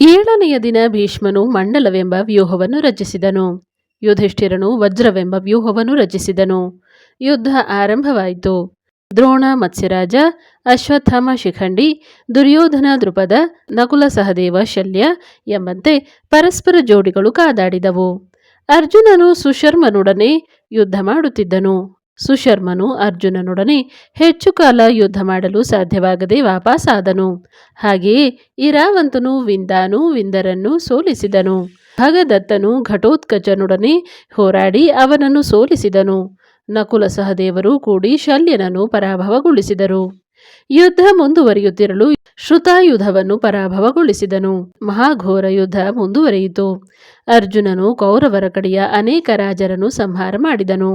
ಏಳನೆಯ ದಿನ ಭೀಷ್ಮನು ಮಂಡಲವೆಂಬ ವ್ಯೂಹವನ್ನು ರಚಿಸಿದನು. ಯುಧಿಷ್ಠಿರನು ವಜ್ರವೆಂಬ ವ್ಯೂಹವನ್ನು ರಚಿಸಿದನು. ಯುದ್ಧ ಆರಂಭವಾಯಿತು. ದ್ರೋಣ ಮತ್ಸ್ಯರಾಜ, ಅಶ್ವತ್ಥಾಮ ಶಿಖಂಡಿ, ದುರ್ಯೋಧನ ದೃಪದ ನಕುಲ ಸಹದೇವ ಶಲ್ಯ ಎಂಬಂತೆ ಪರಸ್ಪರ ಜೋಡಿಗಳು ಕಾದಾಡಿದವು. ಅರ್ಜುನನು ಸುಶರ್ಮನೊಡನೆ ಯುದ್ಧ ಮಾಡುತ್ತಿದ್ದನು. ಸುಶರ್ಮನು ಅರ್ಜುನನೊಡನೆ ಹೆಚ್ಚು ಕಾಲ ಯುದ್ಧ ಮಾಡಲು ಸಾಧ್ಯವಾಗದೆ ವಾಪಸ್ಸಾದನು ಹಾಗೆಯೇ ಇರಾವಂತನು ವಿಂದಾನು ವಿಂದರನ್ನು ಸೋಲಿಸಿದನು. ಭಗದತ್ತನು ಘಟೋತ್ಕಚನೊಡನೆ ಹೋರಾಡಿ ಅವನನ್ನು ಸೋಲಿಸಿದನು. ನಕುಲ ಸಹದೇವರು ಕೂಡಿ ಶಲ್ಯನನ್ನು ಪರಾಭವಗೊಳಿಸಿದರು. ಯುದ್ಧ ಮುಂದುವರಿಯುತ್ತಿರಲು ಶ್ರುತಾಯುಧವನ್ನು ಪರಾಭವಗೊಳಿಸಿದನು. ಮಹಾಘೋರ ಯುದ್ಧ ಮುಂದುವರಿಯಿತು. ಅರ್ಜುನನು ಕೌರವರ ಕಡೆಯ ಅನೇಕ ರಾಜರನ್ನು ಸಂಹಾರ ಮಾಡಿದನು.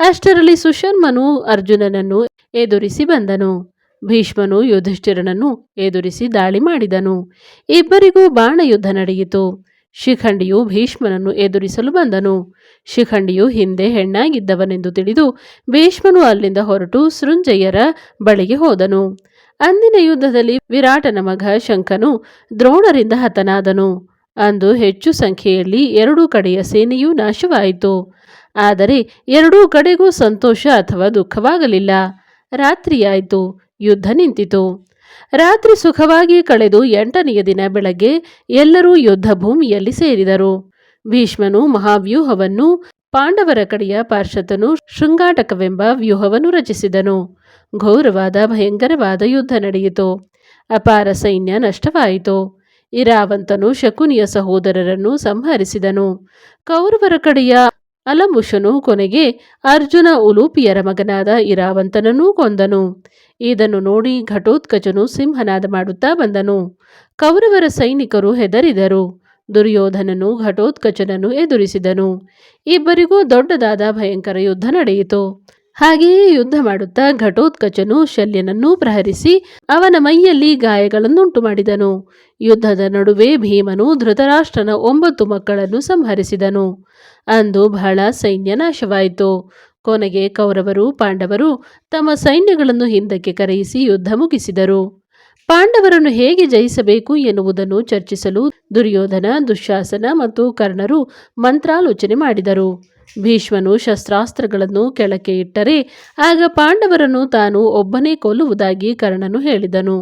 ಅಷ್ಟರಲ್ಲಿ ಸುಶರ್ಮನು ಅರ್ಜುನನನ್ನು ಎದುರಿಸಿ ಬಂದನು. ಭೀಷ್ಮನು ಯುಧಿಷ್ಠಿರನನ್ನು ಎದುರಿಸಿ ದಾಳಿ ಮಾಡಿದನು. ಇಬ್ಬರಿಗೂ ಬಾಣ ಯುದ್ಧ ನಡೆಯಿತು. ಶಿಖಂಡಿಯು ಭೀಷ್ಮನನ್ನು ಎದುರಿಸಲು ಬಂದನು. ಶಿಖಂಡಿಯು ಹಿಂದೆ ಹೆಣ್ಣಾಗಿದ್ದವನೆಂದು ತಿಳಿದು ಭೀಷ್ಮನು ಅಲ್ಲಿಂದ ಹೊರಟು ಸೃಂಜಯ್ಯರ ಬಳಿಗೆ ಹೋದನು. ಅಂದಿನ ಯುದ್ಧದಲ್ಲಿ ವಿರಾಟನ ಮಗ ಶಂಕನು ದ್ರೋಣರಿಂದ ಹತನಾದನು. ಅಂದು ಹೆಚ್ಚು ಸಂಖ್ಯೆಯಲ್ಲಿ ಎರಡೂ ಕಡೆಯ ಸೇನೆಯೂ ನಾಶವಾಯಿತು. ಆದರೆ ಎರಡೂ ಕಡೆಗೂ ಸಂತೋಷ ಅಥವಾ ದುಃಖವಾಗಲಿಲ್ಲ. ರಾತ್ರಿಯಾಯಿತು, ಯುದ್ಧ ನಿಂತಿತು. ರಾತ್ರಿ ಸುಖವಾಗಿ ಕಳೆದು ಎಂಟನೆಯ ದಿನ ಬೆಳಗ್ಗೆ ಎಲ್ಲರೂ ಯುದ್ಧ ಭೂಮಿಯಲ್ಲಿ ಸೇರಿದರು. ಭೀಷ್ಮನು ಮಹಾವ್ಯೂಹವನ್ನು, ಪಾಂಡವರ ಕಡೆಯ ಪಾರ್ಷದನು ಶೃಂಗಾಟಕವೆಂಬ ವ್ಯೂಹವನ್ನು ರಚಿಸಿದನು. ಘೋರವಾದ, ಭಯಂಕರವಾದ ಯುದ್ಧ ನಡೆಯಿತು. ಅಪಾರ ಸೈನ್ಯ ನಷ್ಟವಾಯಿತು. ಇರಾವಂತನು ಶಕುನಿಯ ಸಹೋದರರನ್ನು ಸಂಹರಿಸಿದನು. ಕೌರವರ ಕಡೆಯ ಅಲಂಬುಷನು ಕೊನೆಗೆ ಅರ್ಜುನ ಉಲೂಪಿಯರ ಮಗನಾದ ಇರಾವಂತನನ್ನೂ ಕೊಂದನು. ಇದನ್ನು ನೋಡಿ ಘಟೋತ್ಕಚನು ಸಿಂಹನಾದ ಮಾಡುತ್ತಾ ಬಂದನು. ಕೌರವರ ಸೈನಿಕರು ಹೆದರಿದರು. ದುರ್ಯೋಧನನು ಘಟೋತ್ಕಚನನ್ನು ಎದುರಿಸಿದನು. ಇಬ್ಬರಿಗೂ ದೊಡ್ಡದಾದ ಭಯಂಕರ ಯುದ್ಧ ನಡೆಯಿತು. ಹಾಗೆಯೇ ಯುದ್ಧ ಮಾಡುತ್ತಾ ಘಟೋತ್ಕಚನು ಶಲ್ಯನನ್ನು ಪ್ರಹರಿಸಿ ಅವನ ಮೈಯಲ್ಲಿ ಗಾಯಗಳನ್ನುಂಟು ಮಾಡಿದನು. ಯುದ್ಧದ ನಡುವೆ ಭೀಮನು ಧೃತರಾಷ್ಟ್ರನ ಒಂಬತ್ತು ಮಕ್ಕಳನ್ನು ಸಂಹರಿಸಿದನು. ಅಂದು ಬಹಳ ಸೈನ್ಯ ನಾಶವಾಯಿತು. ಕೊನೆಗೆ ಕೌರವರು ಪಾಂಡವರು ತಮ್ಮ ಸೈನ್ಯಗಳನ್ನು ಹಿಂದಕ್ಕೆ ಕರೆಯಿಸಿ ಯುದ್ಧ ಮುಗಿಸಿದರು. ಪಾಂಡವರನ್ನು ಹೇಗೆ ಜಯಿಸಬೇಕು ಎನ್ನುವುದನ್ನು ಚರ್ಚಿಸಲು ದುರ್ಯೋಧನ ದುಶ್ಯಾಸನ ಮತ್ತು ಕರ್ಣರು ಮಂತ್ರಾಲೋಚನೆ ಮಾಡಿದರು. ಭೀಷ್ಮನು ಶಸ್ತ್ರಾಸ್ತ್ರಗಳನ್ನು ಕೆಳಕ್ಕೆ ಇಟ್ಟರೆ ಆಗ ಪಾಂಡವರನ್ನು ತಾನು ಒಬ್ಬನೇ ಕೊಲ್ಲುವುದಾಗಿ ಕರ್ಣನು ಹೇಳಿದನು.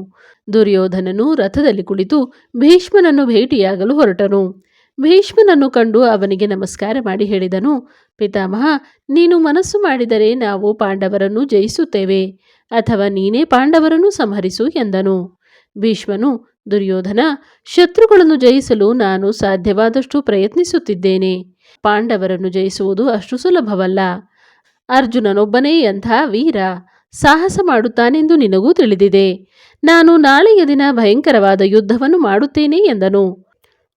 ದುರ್ಯೋಧನನು ರಥದಲ್ಲಿ ಕುಳಿತು ಭೀಷ್ಮನನ್ನು ಭೇಟಿಯಾಗಲು ಹೊರಟನು. ಭೀಷ್ಮನನ್ನು ಕಂಡು ಅವನಿಗೆ ನಮಸ್ಕಾರ ಮಾಡಿ ಹೇಳಿದನು, ಪಿತಾಮಹ, ನೀನು ಮನಸ್ಸು ಮಾಡಿದರೆ ನಾವು ಪಾಂಡವರನ್ನು ಜಯಿಸುತ್ತೇವೆ, ಅಥವಾ ನೀನೇ ಪಾಂಡವರನ್ನು ಸಂಹರಿಸು ಎಂದನು. ಭೀಷ್ಮನು, ದುರ್ಯೋಧನ, ಶತ್ರುಗಳನ್ನು ಜಯಿಸಲು ನಾನು ಸಾಧ್ಯವಾದಷ್ಟು ಪ್ರಯತ್ನಿಸುತ್ತಿದ್ದೇನೆ, ಪಾಂಡವರನ್ನು ಜಯಿಸುವುದು ಅಷ್ಟು ಸುಲಭವಲ್ಲ, ಅರ್ಜುನನೊಬ್ಬನೇ ಎಂಥ ವೀರ, ಸಾಹಸ ಮಾಡುತ್ತಾನೆಂದು ನಿನಗೂ ತಿಳಿದಿದೆ, ನಾನು ನಾಳೆಯ ದಿನ ಭಯಂಕರವಾದ ಯುದ್ಧವನ್ನು ಮಾಡುತ್ತೇನೆ ಎಂದನು.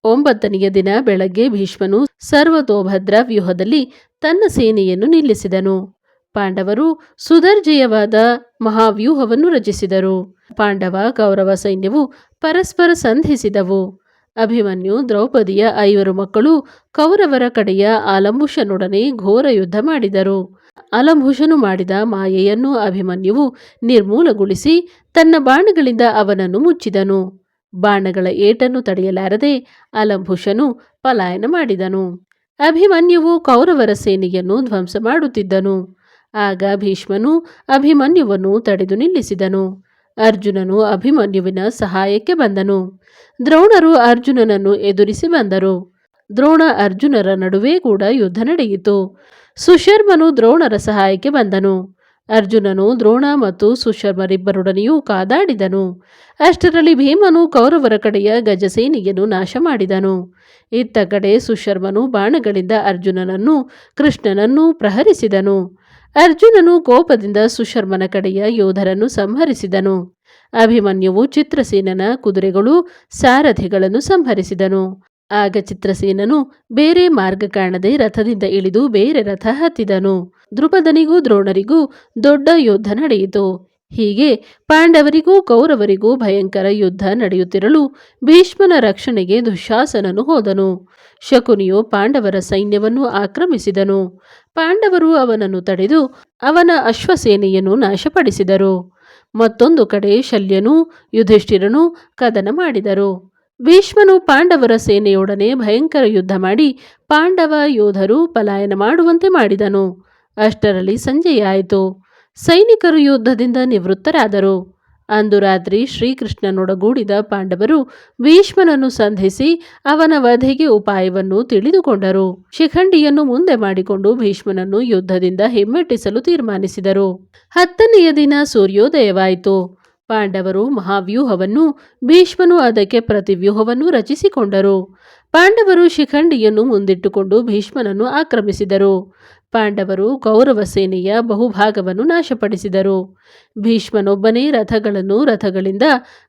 ಒಂಬತ್ತನೆಯ ದಿನ ಬೆಳಗ್ಗೆ ಭೀಷ್ಮನು ಸರ್ವತೋಭದ್ರ ವ್ಯೂಹದಲ್ಲಿ ತನ್ನ ಸೇನೆಯನ್ನು ನಿಲ್ಲಿಸಿದನು. ಪಾಂಡವರು ಸುದರ್ಜಯವಾದ ಮಹಾವ್ಯೂಹವನ್ನು ರಚಿಸಿದರು. ಪಾಂಡವ ಕೌರವ ಸೈನ್ಯವು ಪರಸ್ಪರ ಸಂಧಿಸಿದವು. ಅಭಿಮನ್ಯು ದ್ರೌಪದಿಯ ಐವರು ಮಕ್ಕಳು ಕೌರವರ ಕಡೆಯ ಆಲಂಬುಷನೊಡನೆ ಘೋರ ಯುದ್ಧ ಮಾಡಿದರು. ಅಲಂಭುಷನು ಮಾಡಿದ ಮಾಯೆಯನ್ನು ಅಭಿಮನ್ಯುವು ನಿರ್ಮೂಲಗೊಳಿಸಿ ತನ್ನ ಬಾಣಗಳಿಂದ ಅವನನ್ನು ಮುಚ್ಚಿದನು. ಬಾಣಗಳ ಏಟನ್ನು ತಡೆಯಲಾರದೆ ಅಲಂಭುಷನು ಪಲಾಯನ ಮಾಡಿದನು. ಅಭಿಮನ್ಯುವು ಕೌರವರ ಸೇನೆಯನ್ನು ಧ್ವಂಸ ಮಾಡುತ್ತಿದ್ದನು. ಆಗ ಭೀಷ್ಮನು ಅಭಿಮನ್ಯುವನ್ನು ತಡೆದು ನಿಲ್ಲಿಸಿದನು. ಅರ್ಜುನನು ಅಭಿಮನ್ಯುವಿನ ಸಹಾಯಕ್ಕೆ ಬಂದನು. ದ್ರೋಣರು ಅರ್ಜುನನನ್ನು ಎದುರಿಸಿ ಬಂದರು. ದ್ರೋಣ ಅರ್ಜುನರ ನಡುವೆ ಕೂಡ ಯುದ್ಧ ನಡೆಯಿತು. ಸುಶರ್ಮನು ದ್ರೋಣರ ಸಹಾಯಕ್ಕೆ ಬಂದನು. ಅರ್ಜುನನು ದ್ರೋಣ ಮತ್ತು ಸುಶರ್ಮರಿಬ್ಬರೊಡನೆಯೂ ಕಾದಾಡಿದನು. ಅಷ್ಟರಲ್ಲಿ ಭೀಮನು ಕೌರವರ ಕಡೆಯ ಗಜಸೇನಿಯನ್ನು ನಾಶ ಮಾಡಿದನು ಇತ್ತ ಕಡೆ ಸುಶರ್ಮನು ಬಾಣಗಳಿಂದ ಅರ್ಜುನನನ್ನು, ಕೃಷ್ಣನನ್ನು ಪ್ರಹರಿಸಿದನು. ಅರ್ಜುನನು ಕೋಪದಿಂದ ಸುಶರ್ಮನ ಕಡೆಯ ಯೋಧರನ್ನು ಸಂಹರಿಸಿದನು. ಅಭಿಮನ್ಯುವು ಚಿತ್ರಸೇನನ ಕುದುರೆಗಳು, ಸಾರಥಿಗಳನ್ನು ಸಂಹರಿಸಿದನು. ಆಗ ಚಿತ್ರಸೇನನು ಬೇರೆ ಮಾರ್ಗ ಕಾಣದೆ ರಥದಿಂದ ಇಳಿದು ಬೇರೆ ರಥ ಹತ್ತಿದನು. ದ್ರುಪದನಿಗೂ ದ್ರೋಣರಿಗೂ ದೊಡ್ಡ ಯುದ್ಧ ನಡೆಯಿತು. ಹೀಗೆ ಪಾಂಡವರಿಗೂ ಕೌರವರಿಗೂ ಭಯಂಕರ ಯುದ್ಧ ನಡೆಯುತ್ತಿರಲು ಭೀಷ್ಮನ ರಕ್ಷಣೆಗೆ ದುಶಾಸನನು ಹೋದನು. ಶಕುನಿಯು ಪಾಂಡವರ ಸೈನ್ಯವನ್ನು ಆಕ್ರಮಿಸಿದನು. ಪಾಂಡವರು ಅವನನ್ನು ತಡೆದು ಅವನ ಅಶ್ವಸೇನೆಯನ್ನು ನಾಶಪಡಿಸಿದರು. ಮತ್ತೊಂದು ಕಡೆ ಶಲ್ಯನು ಯುಧಿಷ್ಠಿರನು ಕದನ ಮಾಡಿದರು. ಭೀಷ್ಮನು ಪಾಂಡವರ ಸೇನೆಯೊಡನೆ ಭಯಂಕರ ಯುದ್ಧ ಮಾಡಿ ಪಾಂಡವ ಯೋಧರು ಪಲಾಯನ ಮಾಡುವಂತೆ ಮಾಡಿದನು. ಅಷ್ಟರಲ್ಲಿ ಸಂಜೆಯಾಯಿತು ಸೈನಿಕರು ಯುದ್ಧದಿಂದ ನಿವೃತ್ತರಾದರು. ಅಂದು ರಾತ್ರಿ ಶ್ರೀಕೃಷ್ಣನೊಡಗೂಡಿದ ಪಾಂಡವರು ಭೀಷ್ಮನನ್ನು ಸಂಧಿಸಿ ಅವನ ವಧೆಗೆ ಉಪಾಯವನ್ನು ತಿಳಿದುಕೊಂಡರು. ಶಿಖಂಡಿಯನ್ನು ಮುಂದೆ ಮಾಡಿಕೊಂಡು ಭೀಷ್ಮನನ್ನು ಯುದ್ಧದಿಂದ ಹಿಮ್ಮೆಟ್ಟಿಸಲು ತೀರ್ಮಾನಿಸಿದರು. ಹತ್ತನೆಯ ದಿನ ಸೂರ್ಯೋದಯವಾಯಿತು. ಪಾಂಡವರು ಮಹಾವ್ಯೂಹವನ್ನು ಭೀಷ್ಮನು ಅದಕ್ಕೆ ಪ್ರತಿವ್ಯೂಹವನ್ನು ರಚಿಸಿಕೊಂಡರು. ಪಾಂಡವರು ಶಿಖಂಡಿಯನ್ನು ಮುಂದಿಟ್ಟುಕೊಂಡು ಭೀಷ್ಮನನ್ನು ಆಕ್ರಮಿಸಿದರು. ಪಾಂಡವರು ಕೌರವ ಸೇನೆಯ ಬಹುಭಾಗವನ್ನು ನಾಶಪಡಿಸಿದರು. ಭೀಷ್ಮನೊಬ್ಬನೇ ರಥಗಳನ್ನು ರಥಗಳಿಂದ,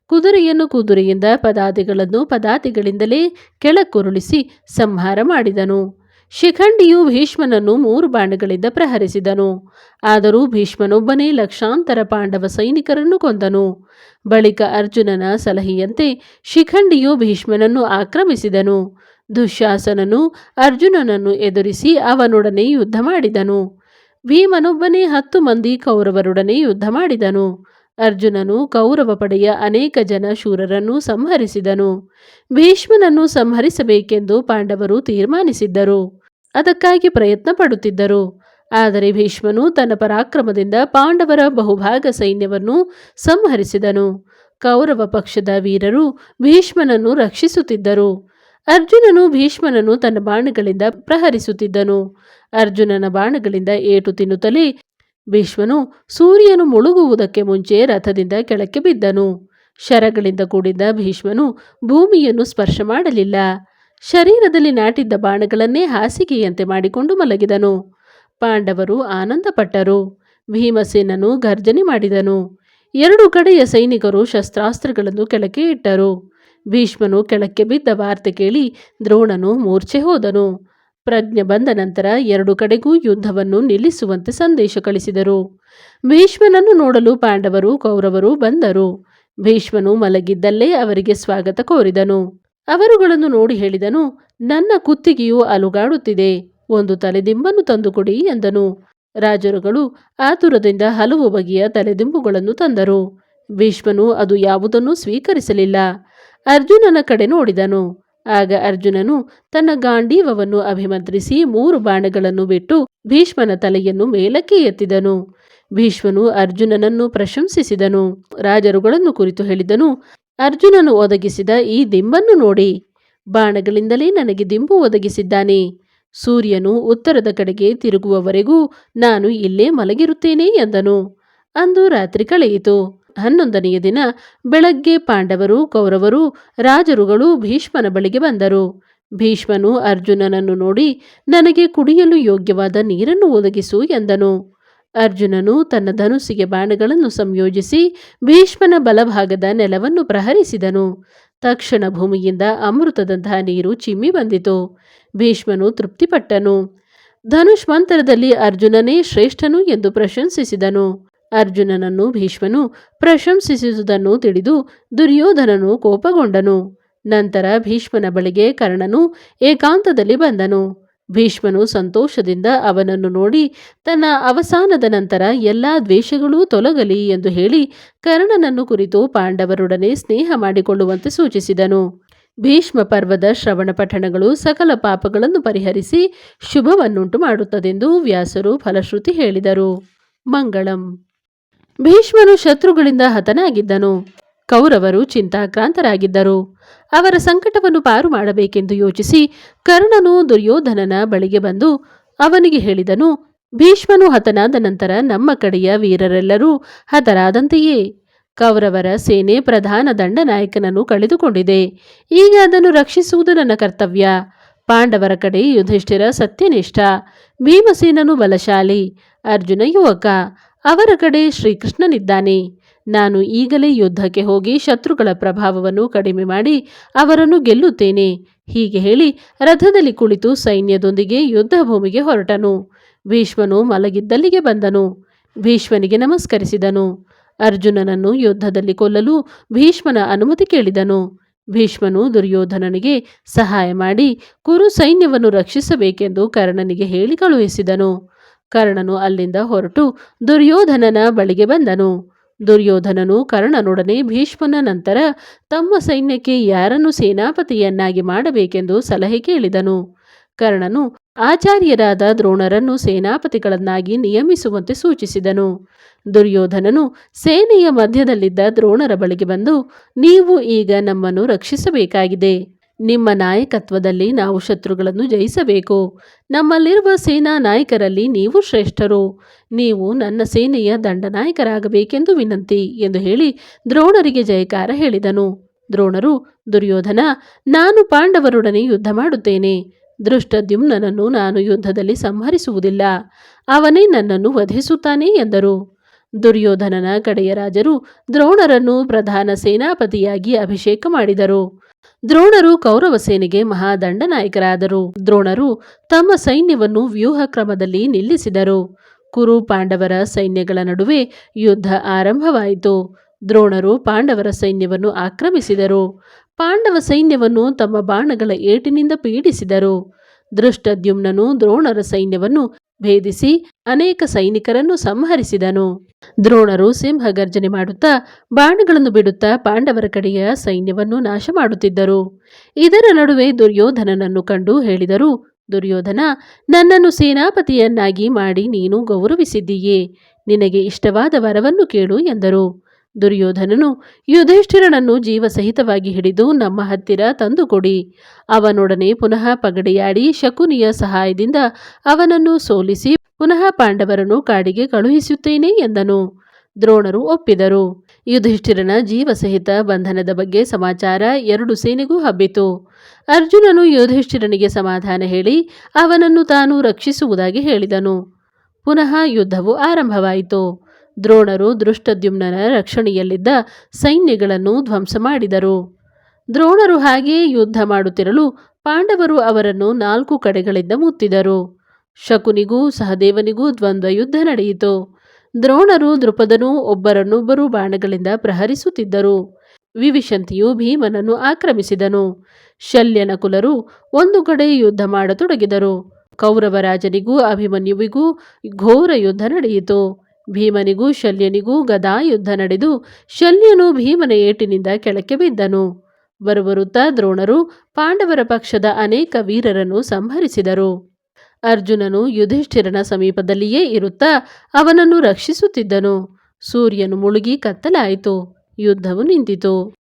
ಕುದುರೆಯನ್ನು ಕುದುರೆಯಿಂದ ಪದಾತಿಗಳನ್ನು ಪದಾತಿಗಳಿಂದಲೇ ಕೆಳಕುರುಳಿಸಿ ಸಂಹಾರ ಮಾಡಿದನು. ಶಿಖಂಡಿಯು ಭೀಷ್ಮನನ್ನು ಮೂರು ಬಾಣಗಳಿಂದ ಪ್ರಹರಿಸಿದನು. ಆದರೂ ಭೀಷ್ಮನೊಬ್ಬನೇ ಲಕ್ಷಾಂತರ ಪಾಂಡವ ಸೈನಿಕರನ್ನು ಕೊಂದನು. ಬಳಿಕ ಅರ್ಜುನನ ಸಲಹೆಯಂತೆ ಶಿಖಂಡಿಯು ಭೀಷ್ಮನನ್ನು ಆಕ್ರಮಿಸಿದನು. ದುಶ್ಯಾಸನನು ಅರ್ಜುನನನ್ನು ಎದುರಿಸಿ ಅವನೊಡನೆ ಯುದ್ಧ ಮಾಡಿದನು. ಭೀಮನೊಬ್ಬನೇ ಹತ್ತು ಮಂದಿ ಕೌರವರೊಡನೆ ಯುದ್ಧ ಮಾಡಿದನು. ಅರ್ಜುನನು ಕೌರವ ಪಡೆಯ ಅನೇಕ ಜನ ಶೂರರನ್ನು ಸಂಹರಿಸಿದನು. ಭೀಷ್ಮನನ್ನು ಸಂಹರಿಸಬೇಕೆಂದು ಪಾಂಡವರು ತೀರ್ಮಾನಿಸಿದ್ದರು. ಅದಕ್ಕಾಗಿ ಪ್ರಯತ್ನ ಪಡುತ್ತಿದ್ದರು ಆದರೆ ಭೀಷ್ಮನು ತನ್ನ ಪರಾಕ್ರಮದಿಂದ ಪಾಂಡವರ ಬಹುಭಾಗ ಸೈನ್ಯವನ್ನು ಸಂಹರಿಸಿದನು. ಕೌರವ ಪಕ್ಷದ ವೀರರು ಭೀಷ್ಮನನ್ನು ರಕ್ಷಿಸುತ್ತಿದ್ದರು. ಅರ್ಜುನನು ಭೀಷ್ಮನನ್ನು ತನ್ನ ಬಾಣಗಳಿಂದ ಪ್ರಹರಿಸುತ್ತಿದ್ದನು. ಅರ್ಜುನನ ಬಾಣಗಳಿಂದ ಏಟು ತಿನ್ನುತ್ತಲೇ ಭೀಷ್ಮನು ಸೂರ್ಯನು ಮುಳುಗುವುದಕ್ಕೆ ಮುಂಚೆ ರಥದಿಂದ ಕೆಳಕ್ಕೆ ಬಿದ್ದನು. ಶರಗಳಿಂದ ಕೂಡಿದ್ದ ಭೀಷ್ಮನು ಭೂಮಿಯನ್ನು ಸ್ಪರ್ಶ ಮಾಡಲಿಲ್ಲ. ಶರೀರದಲ್ಲಿ ನಾಟಿದ್ದ ಬಾಣಗಳನ್ನೇ ಹಾಸಿಗೆಯಂತೆ ಮಾಡಿಕೊಂಡು ಮಲಗಿದನು. ಪಾಂಡವರು ಆನಂದಪಟ್ಟರು. ಭೀಮಸೇನನು ಗರ್ಜನೆ ಮಾಡಿದನು. ಎರಡು ಕಡೆಯ ಸೈನಿಕರು ಶಸ್ತ್ರಾಸ್ತ್ರಗಳನ್ನು ಕೆಳಕ್ಕೆ ಇಟ್ಟರು. ಭೀಷ್ಮನು ಕೆಳಕ್ಕೆ ಬಿದ್ದ ವಾರ್ತೆ ಕೇಳಿ ದ್ರೋಣನು ಮೂರ್ಛೆ ಹೋದನು. ಪ್ರಜ್ಞೆ ಬಂದ ನಂತರ ಎರಡು ಕಡೆಗೂ ಯುದ್ಧವನ್ನು ನಿಲ್ಲಿಸುವಂತೆ ಸಂದೇಶ ಕಳಿಸಿದರು. ಭೀಷ್ಮನನ್ನು ನೋಡಲು ಪಾಂಡವರು, ಕೌರವರು ಬಂದರು. ಭೀಷ್ಮನು ಮಲಗಿದ್ದಲ್ಲೇ ಅವರಿಗೆ ಸ್ವಾಗತ ಕೋರಿದನು. ಅವರುಗಳನ್ನು ನೋಡಿ ಹೇಳಿದನು, ನನ್ನ ಕುತ್ತಿಗೆಯು ಅಲುಗಾಡುತ್ತಿದೆ, ಒಂದು ತಲೆದಿಂಬನ್ನು ತಂದುಕೊಡಿ ಎಂದನು. ರಾಜರುಗಳು ಆತುರದಿಂದ ಹಲವು ಬಗೆಯ ತಲೆದಿಂಬುಗಳನ್ನು ತಂದರು. ಭೀಷ್ಮನು ಅದು ಯಾವುದನ್ನೂ ಸ್ವೀಕರಿಸಲಿಲ್ಲ. ಅರ್ಜುನನ ಕಡೆ ನೋಡಿದನು. ಆಗ ಅರ್ಜುನನು ತನ್ನ ಗಾಂಡೀವವನ್ನು ಅಭಿಮಂತ್ರಿಸಿ ಮೂರು ಬಾಣಗಳನ್ನು ಬಿಟ್ಟು ಭೀಷ್ಮನ ತಲೆಯನ್ನು ಮೇಲಕ್ಕೆ ಎತ್ತಿದನು. ಭೀಷ್ಮನು ಅರ್ಜುನನನ್ನು ಪ್ರಶಂಸಿಸಿದನು. ರಾಜರುಗಳನ್ನು ಕುರಿತು ಹೇಳಿದನು ಅರ್ಜುನನು ಒದಗಿಸಿದ ಈ ದಿಂಬನ್ನು ನೋಡಿ. ಬಾಣಗಳಿಂದಲೇ ನನಗೆ ದಿಂಬು ಒದಗಿಸಿದ್ದಾನೆ. ಸೂರ್ಯನು ಉತ್ತರದ ಕಡೆಗೆ ತಿರುಗುವವರೆಗೂ ನಾನು ಇಲ್ಲೇ ಮಲಗಿರುತ್ತೇನೆ ಎಂದನು. ಅಂದು ರಾತ್ರಿ ಕಳೆಯಿತು. ಹನ್ನೊಂದನೆಯ ದಿನ ಬೆಳಗ್ಗೆ ಪಾಂಡವರು, ಕೌರವರು, ರಾಜರುಗಳು ಭೀಷ್ಮನ ಬಳಿಗೆ ಬಂದರು. ಭೀಷ್ಮನು ಅರ್ಜುನನನ್ನು ನೋಡಿ, ನನಗೆ ಕುಡಿಯಲು ಯೋಗ್ಯವಾದ ನೀರನ್ನು ಒದಗಿಸು ಎಂದನು. ಅರ್ಜುನನು ತನ್ನ ಧನುಸ್ಸಿಗೆ ಬಾಣಗಳನ್ನು ಸಂಯೋಜಿಸಿ ಭೀಷ್ಮನ ಬಲಭಾಗದ ನೆಲವನ್ನು ಪ್ರಹರಿಸಿದನು. ತಕ್ಷಣ ಭೂಮಿಯಿಂದ ಅಮೃತದಂತಹ ನೀರು ಚಿಮ್ಮಿ ಬಂದಿತು. ಭೀಷ್ಮನು ತೃಪ್ತಿಪಟ್ಟನು. ಧನುಷ್ ಮಂತ್ರದಲ್ಲಿ ಅರ್ಜುನನೇ ಶ್ರೇಷ್ಠನು ಎಂದು ಪ್ರಶಂಸಿಸಿದನು. ಅರ್ಜುನನನ್ನು ಭೀಷ್ಮನು ಪ್ರಶಂಸಿಸುವುದನ್ನು ತಿಳಿದು ದುರ್ಯೋಧನನು ಕೋಪಗೊಂಡನು. ನಂತರ ಭೀಷ್ಮನ ಬಳಿಗೆ ಕರ್ಣನು ಏಕಾಂತದಲ್ಲಿ ಬಂದನು. ಭೀಷ್ಮನು ಸಂತೋಷದಿಂದ ಅವನನ್ನು ನೋಡಿ, ತನ್ನ ಅವಸಾನದ ನಂತರ ಎಲ್ಲ ದ್ವೇಷಗಳೂ ತೊಲಗಲಿ ಎಂದು ಹೇಳಿ ಕರ್ಣನನ್ನು ಕುರಿತು ಪಾಂಡವರೊಡನೆ ಸ್ನೇಹ ಮಾಡಿಕೊಳ್ಳುವಂತೆ ಸೂಚಿಸಿದನು. ಭೀಷ್ಮ ಪರ್ವದ ಶ್ರವಣ ಪಠಣಗಳು ಸಕಲ ಪಾಪಗಳನ್ನು ಪರಿಹರಿಸಿ ಶುಭವನ್ನುಂಟು ಮಾಡುತ್ತದೆಂದು ವ್ಯಾಸರು ಫಲಶ್ರುತಿ ಹೇಳಿದರು. ಮಂಗಳಂ. ಭೀಷ್ಮನು ಶತ್ರುಗಳಿಂದ ಹತನಾಗಿದ್ದನು. ಕೌರವರು ಚಿಂತಾಕ್ರಾಂತರಾಗಿದ್ದರು. ಅವರ ಸಂಕಟವನ್ನು ಪಾರು ಮಾಡಬೇಕೆಂದು ಯೋಚಿಸಿ ಕರ್ಣನು ದುರ್ಯೋಧನನ ಬಳಿಗೆ ಬಂದು ಅವನಿಗೆ ಹೇಳಿದನು, ಭೀಷ್ಮನು ಹತನಾದ ನಂತರ ನಮ್ಮ ಕಡೆಯ ವೀರರೆಲ್ಲರೂ ಹತರಾದಂತೆಯೇ. ಕೌರವರ ಸೇನೆ ಪ್ರಧಾನ ದಂಡನಾಯಕನನ್ನು ಕಳೆದುಕೊಂಡಿದೆ. ಈಗ ಅದನ್ನು ರಕ್ಷಿಸುವುದು ನನ್ನ ಕರ್ತವ್ಯ. ಪಾಂಡವರ ಕಡೆ ಯುಧಿಷ್ಠಿರ ಸತ್ಯನಿಷ್ಠ. ಭೀಮಸೇನನು ಬಲಶಾಲಿ. ಅರ್ಜುನ ಯುವಕ. ಅವರ ಕಡೆ ಶ್ರೀಕೃಷ್ಣನಿದ್ದಾನೆ. ನಾನು ಈಗಲೇ ಯುದ್ಧಕ್ಕೆ ಹೋಗಿ ಶತ್ರುಗಳ ಪ್ರಭಾವವನ್ನು ಕಡಿಮೆ ಮಾಡಿ ಅವರನ್ನು ಗೆಲ್ಲುತ್ತೇನೆ. ಹೀಗೆ ಹೇಳಿ ರಥದಲ್ಲಿ ಕುಳಿತು ಸೈನ್ಯದೊಂದಿಗೆ ಯುದ್ಧ ಭೂಮಿಗೆ ಹೊರಟನು. ಭೀಷ್ಮನು ಮಲಗಿದ್ದಲ್ಲಿಗೆ ಬಂದನು. ಭೀಷ್ಮನಿಗೆ ನಮಸ್ಕರಿಸಿದನು. ಅರ್ಜುನನನ್ನು ಯುದ್ಧದಲ್ಲಿ ಕೊಲ್ಲಲು ಭೀಷ್ಮನ ಅನುಮತಿ ಕೇಳಿದನು. ಭೀಷ್ಮನು ದುರ್ಯೋಧನನಿಗೆ ಸಹಾಯ ಮಾಡಿ ಕುರು ಸೈನ್ಯವನ್ನು ರಕ್ಷಿಸಬೇಕೆಂದು ಕರ್ಣನಿಗೆ ಹೇಳಿ ಕಳುಹಿಸಿದನು. ಕರ್ಣನು ಅಲ್ಲಿಂದ ಹೊರಟು ದುರ್ಯೋಧನನ ಬಳಿಗೆ ಬಂದನು. ದುರ್ಯೋಧನನು ಕರ್ಣನೊಡನೆ ಭೀಷ್ಮನ ನಂತರ ತಮ್ಮ ಸೈನ್ಯಕ್ಕೆ ಯಾರನ್ನು ಸೇನಾಪತಿಯನ್ನಾಗಿ ಮಾಡಬೇಕೆಂದು ಸಲಹೆ ಕೇಳಿದನು. ಕರ್ಣನು ಆಚಾರ್ಯರಾದ ದ್ರೋಣರನ್ನು ಸೇನಾಪತಿಗಳನ್ನಾಗಿ ನಿಯಮಿಸುವಂತೆ ಸೂಚಿಸಿದನು. ದುರ್ಯೋಧನನು ಸೇನೆಯ ಮಧ್ಯದಲ್ಲಿದ್ದ ದ್ರೋಣರ ಬಳಿಗೆ ಬಂದು, ನೀವು ಈಗ ನಮ್ಮನ್ನು ರಕ್ಷಿಸಬೇಕಾಗಿದೆ. ನಿಮ್ಮ ನಾಯಕತ್ವದಲ್ಲಿ ನಾವು ಶತ್ರುಗಳನ್ನು ಜಯಿಸಬೇಕು. ನಮ್ಮಲ್ಲಿರುವ ಸೇನಾ ನಾಯಕರಲ್ಲಿ ನೀವು ಶ್ರೇಷ್ಠರು. ನೀವು ನನ್ನ ಸೇನೆಯ ದಂಡನಾಯಕರಾಗಬೇಕೆಂದು ವಿನಂತಿ ಎಂದು ಹೇಳಿ ದ್ರೋಣರಿಗೆ ಜಯಕಾರ ಹೇಳಿದನು. ದ್ರೋಣರು, ದುರ್ಯೋಧನ, ನಾನು ಪಾಂಡವರೊಡನೆ ಯುದ್ಧ ಮಾಡುತ್ತೇನೆ. ದೃಷ್ಟದ್ಯುಮ್ನನನ್ನು ನಾನು ಯುದ್ಧದಲ್ಲಿ ಸಂಹರಿಸುವುದಿಲ್ಲ. ಅವನೇ ನನ್ನನ್ನು ವಧಿಸುತ್ತಾನೆ ಎಂದರು. ದುರ್ಯೋಧನನ ಕಡೆಯ ರಾಜರು ದ್ರೋಣರನ್ನು ಪ್ರಧಾನ ಸೇನಾಪತಿಯಾಗಿ ಅಭಿಷೇಕ ಮಾಡಿದರು. ದ್ರೋಣರು ಕೌರವ ಸೇನೆಗೆ ಮಹಾದಂಡನಾಯಕರಾದರು. ದ್ರೋಣರು ತಮ್ಮ ಸೈನ್ಯವನ್ನು ವ್ಯೂಹ ಕ್ರಮದಲ್ಲಿ ನಿಲ್ಲಿಸಿದರು. ಕುರು ಪಾಂಡವರ ಸೈನ್ಯಗಳ ನಡುವೆ ಯುದ್ಧ ಆರಂಭವಾಯಿತು. ದ್ರೋಣರು ಪಾಂಡವರ ಸೈನ್ಯವನ್ನು ಆಕ್ರಮಿಸಿದರು. ಪಾಂಡವ ಸೈನ್ಯವನ್ನು ತಮ್ಮ ಬಾಣಗಳ ಏಟಿನಿಂದ ಪೀಡಿಸಿದರು. ದೃಷ್ಟದ್ಯುಮ್ನನು ದ್ರೋಣರ ಸೈನ್ಯವನ್ನು ಭೇದಿಸಿ ಅನೇಕ ಸೈನಿಕರನ್ನು ಸಂಹರಿಸಿದನು. ದ್ರೋಣರು ಸಿಂಹ ಗರ್ಜನೆ ಮಾಡುತ್ತಾ ಬಾಣಗಳನ್ನು ಬಿಡುತ್ತಾ ಪಾಂಡವರ ಕಡೆಯ ಸೈನ್ಯವನ್ನು ನಾಶ ಮಾಡುತ್ತಿದ್ದರು. ಇದರ ನಡುವೆ ದುರ್ಯೋಧನನನ್ನು ಕಂಡು ಹೇಳಿದರು, ದುರ್ಯೋಧನ, ನನ್ನನ್ನು ಸೇನಾಪತಿಯನ್ನಾಗಿ ಮಾಡಿ ನೀನು ಗೌರವಿಸಿದ್ದೀಯೇ, ನಿನಗೆ ಇಷ್ಟವಾದ ವರವನ್ನು ಕೇಳು ಎಂದರು. ದುರ್ಯೋಧನನು, ಯುಧಿಷ್ಠಿರನನ್ನು ಜೀವಸಹಿತವಾಗಿ ಹಿಡಿದು ನಮ್ಮ ಹತ್ತಿರ ತಂದುಕೊಡಿ. ಅವನೊಡನೆ ಪುನಃ ಪಗಡೆಯಾಡಿ ಶಕುನಿಯ ಸಹಾಯದಿಂದ ಅವನನ್ನು ಸೋಲಿಸಿ ಪುನಃ ಪಾಂಡವರನ್ನು ಕಾಡಿಗೆ ಕಳುಹಿಸುತ್ತೇನೆ ಎಂದನು. ದ್ರೋಣರು ಒಪ್ಪಿದರು. ಯುಧಿಷ್ಠಿರನ ಜೀವಸಹಿತ ಬಂಧನದ ಬಗ್ಗೆ ಸಮಾಚಾರ ಎರಡು ಸೇನೆಗೂ ಹಬ್ಬಿತು. ಅರ್ಜುನನು ಯುಧಿಷ್ಠಿರನಿಗೆ ಸಮಾಧಾನ ಹೇಳಿ ಅವನನ್ನು ತಾನು ರಕ್ಷಿಸುವುದಾಗಿ ಹೇಳಿದನು. ಪುನಃ ಯುದ್ಧವು ಆರಂಭವಾಯಿತು. ದ್ರೋಣರು ದೃಷ್ಟದ್ಯುಮ್ನರ ರಕ್ಷಣೆಯಲ್ಲಿದ್ದ ಸೈನ್ಯಗಳನ್ನು ಧ್ವಂಸ ಮಾಡಿದರು. ದ್ರೋಣರು ಹಾಗೆಯೇ ಯುದ್ಧ ಮಾಡುತ್ತಿರಲು ಪಾಂಡವರು ಅವರನ್ನು ನಾಲ್ಕು ಕಡೆಗಳಿಂದ ಮುತ್ತಿದರು. ಶಕುನಿಗೂ ಸಹದೇವನಿಗೂ ದ್ವಂದ್ವ ಯುದ್ಧ ನಡೆಯಿತು. ದ್ರೋಣರು ದೃಪದನು ಒಬ್ಬರನ್ನೊಬ್ಬರು ಬಾಣಗಳಿಂದ ಪ್ರಹರಿಸುತ್ತಿದ್ದರು. ವಿವಿಶಂತಿಯು ಭೀಮನನ್ನು ಆಕ್ರಮಿಸಿದನು. ಶಲ್ಯನ ಕುಲರು ಒಂದು ಕಡೆ ಯುದ್ಧ ಮಾಡತೊಡಗಿದರು. ಕೌರವರಾಜನಿಗೂ ಅಭಿಮನ್ಯುವಿಗೂ ಘೋರ ಯುದ್ಧ ನಡೆಯಿತು. ಭೀಮನಿಗೂ, ಶಲ್ಯನಿಗೂ ಗದಾ ಯುದ್ಧ ನಡೆದು ಶಲ್ಯನು ಭೀಮನ ಏಟಿನಿಂದ ಕೆಳಕ್ಕೆ ಬಿದ್ದನು. ಬರುಬರುತ್ತಾ ದ್ರೋಣರು ಪಾಂಡವರ ಪಕ್ಷದ ಅನೇಕ ವೀರರನ್ನು ಸಂಹರಿಸಿದರು. ಅರ್ಜುನನು ಯುಧಿಷ್ಠಿರನ ಸಮೀಪದಲ್ಲಿಯೇ ಇರುತ್ತಾ ಅವನನ್ನು ರಕ್ಷಿಸುತ್ತಿದ್ದನು. ಸೂರ್ಯನು ಮುಳುಗಿ ಕತ್ತಲಾಯಿತು. ಯುದ್ಧವು ನಿಂತಿತು.